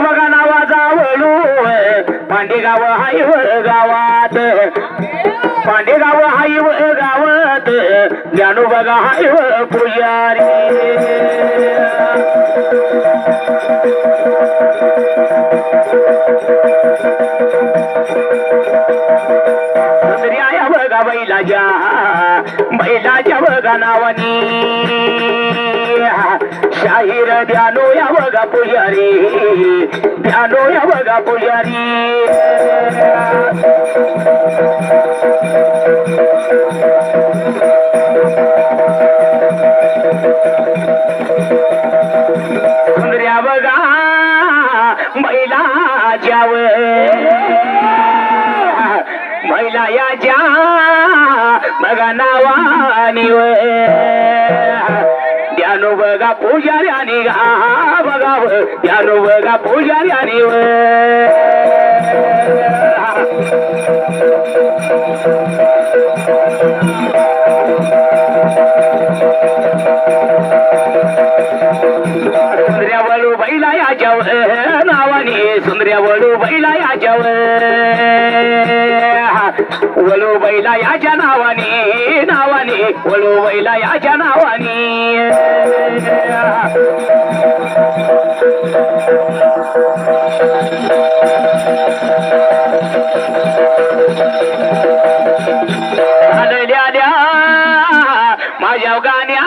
बघा नावाचा वळू पांडेगाव हाय गावात पांडेगाव हाय गावात बघा हाय पुजारी सुंदर्या बघा बैलाच्या बैलाच्या बघा नावानी शाहीर ध्यानो या बघा पुजारी. ध्यानो या बघा पुजारी. सुंदर्या बघा जाव महिला याच्या बघा नावानी द्यानो बघा पुजाऱ्याने गा बघा द्यानो बघा पुजाऱ्याने सुंदर्या वळू बैला याच्यावर नावाने सुंदर्या वळू बैला याच्यावर वळू बैला याच्या नावाने नावाने वळू बैला याच्या नावाने. माझ्या गाण्या